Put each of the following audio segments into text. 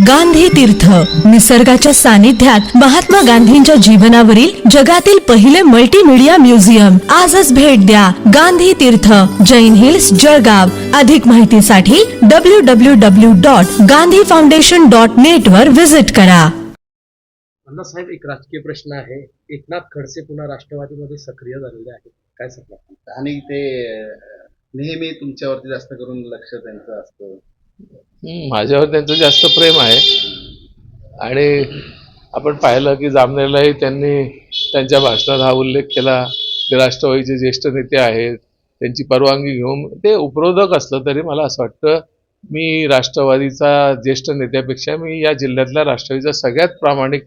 गांधी तीर्थ. निसर्गाच्या सानिध्यात महात्मा गांधींच्या जीवनावरील जगातील पहिले मल्टीमीडिया म्युझियम आजच भेट द्या गांधी तीर्थ. जैन हिल्स जळगाव. अधिक माहितीसाठी W W W dot Gandhi foundation dot net वर विजिट करा. अण्णासाहेब एक राजकीय प्रश्न आहे. एकनाथ खडसे पुन्हा राष्ट्रवादीमध्ये सक्रिय झालेले आहेत. काय सांगणार आणि ते नेहमी तुमच्यावरती जास्त करून लक्ष त्यांचं असतं. माझ्यावर त्यांचं जास्त प्रेम आहे. आणि आपण पाहिलं की जामनेरलाही त्यांनी त्यांच्या भाषणात हा उल्लेख केला. ते राष्ट्रवादीचे ज्येष्ठ नेते आहेत. त्यांची परवानगी घेऊन ते उपरोधक असलं तरी मला असं वाटतं मी राष्ट्रवादीचा ज्येष्ठ नेत्यापेक्षा मी या जिल्ह्यातल्या राष्ट्रवादीचा सगळ्यात प्रामाणिक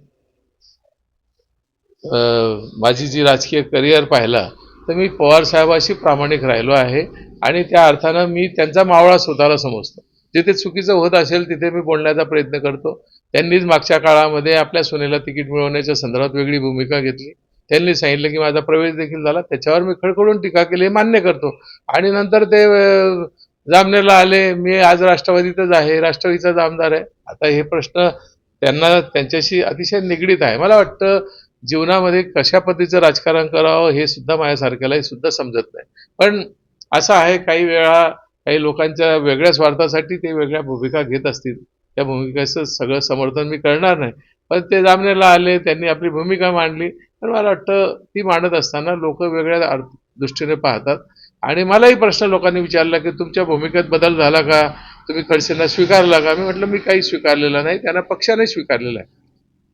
माझी जी राजकीय करिअर पाहिला तर मी पवार साहेबाशी प्रामाणिक राहिलो आहे. आणि त्या अर्थानं मी त्यांचा मावळा स्वतःला समजतो. जिथे चुकीचं होत असेल तिथे मी बोलण्याचा प्रयत्न करतो. त्यांनीच मागच्या काळामध्ये आपल्या सुनेला तिकीट मिळवण्याच्या संदर्भात वेगळी भूमिका घेतली. त्यांनी सांगितलं की माझा प्रवेश देखील झाला. त्याच्यावर मी खडखडून टीका केली हे मान्य करतो. आणि नंतर ते जामनेरला आले. मी आज राष्ट्रवादीतच आहे राष्ट्रवादीचाच आमदार आहे. आता हे प्रश्न त्यांना त्यांच्याशी अतिशय निगडीत आहे. मला वाटतं जीवनामध्ये कशा पद्धतीचं राजकारण करावं हे सुद्धा माझ्यासारख्याला हे सुद्धा समजत नाही. पण असं आहे काही वेळा काही लोकांच्या वेगळ्या स्वार्थासाठी ते वेगळ्या भूमिका घेत असतील. त्या भूमिकेचं सगळं समर्थन मी करणार नाही. पण ते जामनेला आले त्यांनी आपली भूमिका मांडली. पण मला वाटतं ती मांडत असताना लोक वेगळ्या दृष्टीने पाहतात. आणि मलाही प्रश्न लोकांनी विचारला की तुमच्या भूमिकेत बदल झाला का? तुम्ही खडसेंना स्वीकारला का? मी म्हटलं मी काही स्वीकारलेलं नाही. त्यांना पक्षाने स्वीकारलेलं आहे.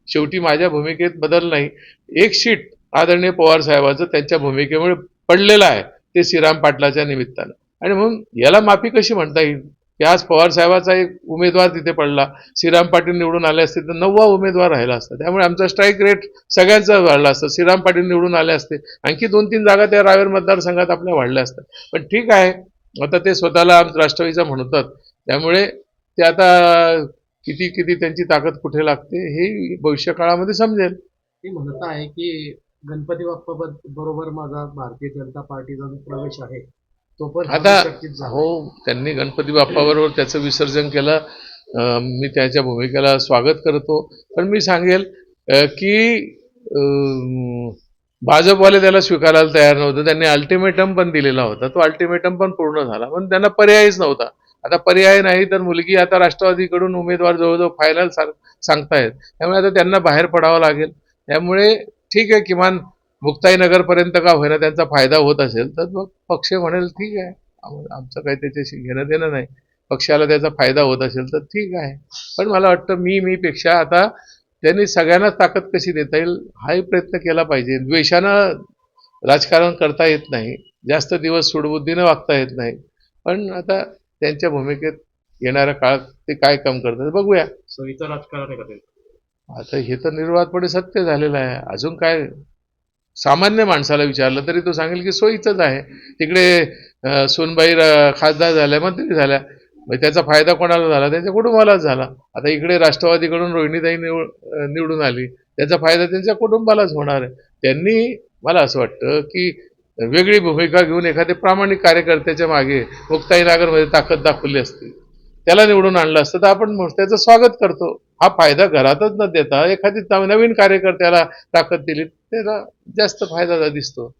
शेवटी माझ्या भूमिकेत बदल नाही. एक शीट आदरणीय पवार साहेबाचं त्यांच्या भूमिकेमुळे पडलेलं आहे ते श्रीराम पाटलाच्या निमित्तानं. आणि म्हणून याला माफी कशी म्हणता येईल? की आज पवार साहेबाचा एक उमेदवार तिथे पडला श्रीराम पाटील निवडून आले असते तर नववा उमेदवार राहिला असता. त्यामुळे आमचा स्ट्राईक रेट सगळ्यांचा वाढला असता. श्रीराम पाटील निवडून आले असते. आणखी दोन तीन जागा त्या रावेर मतदारसंघात आपल्या वाढल्या असतात. पण ठीक आहे. आता ते स्वतःला राष्ट्रवादीचा म्हणतात. त्यामुळे ते आता किती किती त्यांची ताकद कुठे लागते हे भविष्य काळामध्ये समजेल. ते म्हणत आहे की गणपती बाप्पा बरोबर माझा भारतीय जनता पार्टीचा प्रवेश आहे तो पण आता. हो त्यांनी गणपती बाप्पाबरोबर त्याचं विसर्जन केलं. मी त्याच्या भूमिकेला स्वागत करतो. पण मी सांगेल की भाजपवाले त्याला स्वीकारायला तयार नव्हतं. त्यांनी अल्टिमेटम पण दिलेला होता. तो अल्टिमेटम पण पूर्ण झाला. पण त्यांना पर्यायच नव्हता. आता पर्याय नाही तर मुलगी आता राष्ट्रवादीकडून उमेदवार जवळजवळ फायनल सांगतायत. त्यामुळे आता त्यांना बाहेर पडावं लागेल. त्यामुळे ठीक आहे किमान मुक्ताई नगरपर्यंत का होईना त्यांचा फायदा होत असेल तर मग पक्ष म्हणेल ठीक आहे. आम- आमचं काही त्याच्याशी घेणं देणं नाही. पक्षाला त्याचा फायदा होत असेल तर ठीक आहे. पण मला वाटतं मी मी पेक्षा आता त्यांनी सगळ्यांना ताकद कशी देता येईल हाही प्रयत्न केला पाहिजे. द्वेषानं राजकारण करता येत नाही. जास्त दिवस सुडबुद्धीनं वागता येत नाही. पण आता त्यांच्या भूमिकेत येणाऱ्या काळात ते काय काम करतात बघूया. राजकारण? आता हे तर निर्वाधपणे सत्य झालेलं आहे. अजून काय सामान्य माणसाला विचारलं तरी तो सांगेल की सोयीचंच आहे. तिकडे सोनबाई खासदार झाल्या मंत्री झाल्या. मग त्याचा फायदा कोणाला झाला? त्यांच्या कुटुंबालाच झाला. आता इकडे राष्ट्रवादीकडून रोहिणीताई निवड निवडून आली. त्याचा फायदा त्यांच्या कुटुंबालाच होणार आहे. त्यांनी मला असं वाटतं की वेगळी भूमिका घेऊन एखाद्या प्रामाणिक कार्यकर्त्याच्या मागे मुक्ताईनगरमध्ये ताकद दाखवली असती. त्याला निवडून आणलं असतं. तर आपण त्याचं स्वागत करतो. हा फायदा घरातच न देता एखादी नवीन कार्यकर्त्याला ताकद दिली. त्याला जास्त फायदा दिसतो.